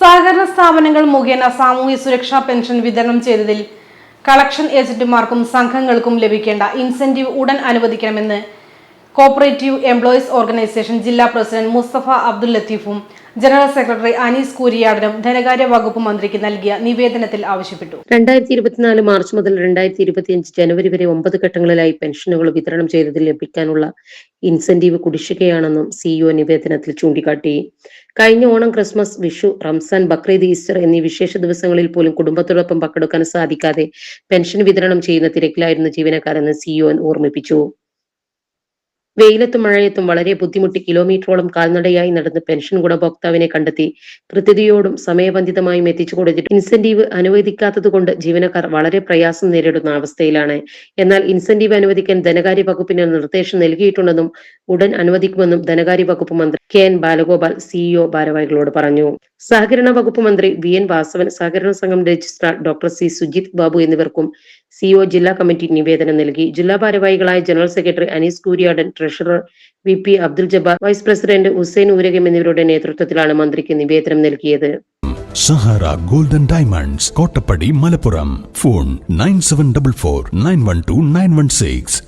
സഹകരണ സ്ഥാപനങ്ങൾ മുഖേന സാമൂഹ്യ സുരക്ഷാ പെൻഷൻ വിതരണം ചെയ്തതിൽ കളക്ഷൻ ഏജന്റുമാർക്കും സംഘങ്ങൾക്കും ലഭിക്കേണ്ട ഇൻസെന്റീവ് ഉടൻ അനുവദിക്കണമെന്ന് കോപ്പറേറ്റീവ് എംപ്ലോയീസ് ഓർഗനൈസേഷൻ ജില്ലാ പ്രസിഡന്റ് മുസ്തഫ അബ്ദുൽ ലത്തീഫും ജനറൽ സെക്രട്ടറി അനീസ് കൂരിയാടനും ധനകാര്യ വകുപ്പ് മന്ത്രിക്ക് നൽകിയ നിവേദനത്തിൽ ആവശ്യപ്പെട്ടു. രണ്ടായിരത്തി ഇരുപത്തിനാല് മാർച്ച് മുതൽ രണ്ടായിരത്തി ഇരുപത്തിയഞ്ച് ജനുവരി വരെ ഒമ്പത് ഘട്ടങ്ങളിലായി പെൻഷനുകൾ വിതരണം ചെയ്തതിൽ ലഭിക്കാനുള്ള ഇൻസെന്റീവ് കുടിശ്ശികയാണെന്നും സിഇഒ നിവേദനത്തിൽ ചൂണ്ടിക്കാട്ടി. കഴിഞ്ഞ ഓണം ക്രിസ്മസ് വിഷു റംസാൻ ബക്രീദ് ഈസ്റ്റർ എന്നീ വിശേഷ ദിവസങ്ങളിൽ പോലും കുടുംബത്തോടൊപ്പം പങ്കെടുക്കാൻ സാധിക്കാതെ പെൻഷൻ വിതരണം ചെയ്യുന്ന തിരക്കിലായിരുന്നു ജീവനക്കാരെന്ന് സിഇഒ ഓർമ്മിപ്പിച്ചു. വെയിലത്തും മഴയത്തും വളരെ ബുദ്ധിമുട്ടി കിലോമീറ്ററോളം കാൽനടയായി നടന്ന് പെൻഷൻ ഗുണഭോക്താവിനെ കണ്ടെത്തി. കൃത്യതയോടും സമയബന്ധിതമായും എത്തിച്ചു കൊടുത്തിട്ട് ഇൻസെന്റീവ് അനുവദിക്കാത്തത് കൊണ്ട് ജീവനക്കാർ വളരെ പ്രയാസം നേരിടുന്ന അവസ്ഥയിലാണ്. എന്നാൽ ഇൻസെന്റീവ് അനുവദിക്കാൻ ധനകാര്യ വകുപ്പിന് നിർദ്ദേശം നൽകിയിട്ടുണ്ടെന്നും ഉടൻ അനുവദിക്കുമെന്നും ധനകാര്യ വകുപ്പ് മന്ത്രി കെ എൻ ബാലഗോപാൽ സിഇഒ ഭാരവാഹികളോട് പറഞ്ഞു. സഹകരണ വകുപ്പ് മന്ത്രി വി എൻ വാസവൻ സഹകരണ സംഘം registrar doctor C Sujith Babu എന്നിവർക്കും സിഇഒ ജില്ലാ കമ്മിറ്റി നിവേദനം നൽകി. ജില്ലാ ഭാരവാഹികളായ general secretary Anees Kooriyadan treasurer V P Abdul Jabbar vice president Hussain Oorakam എന്നിവരുടെ നേതൃത്വത്തിലാണ് മന്ത്രിക്ക് നിവേദനം നൽകിയത്. Sahara Golden Diamonds Kottappadi Malappuram. Phone nine seven double four nine one two nine one six.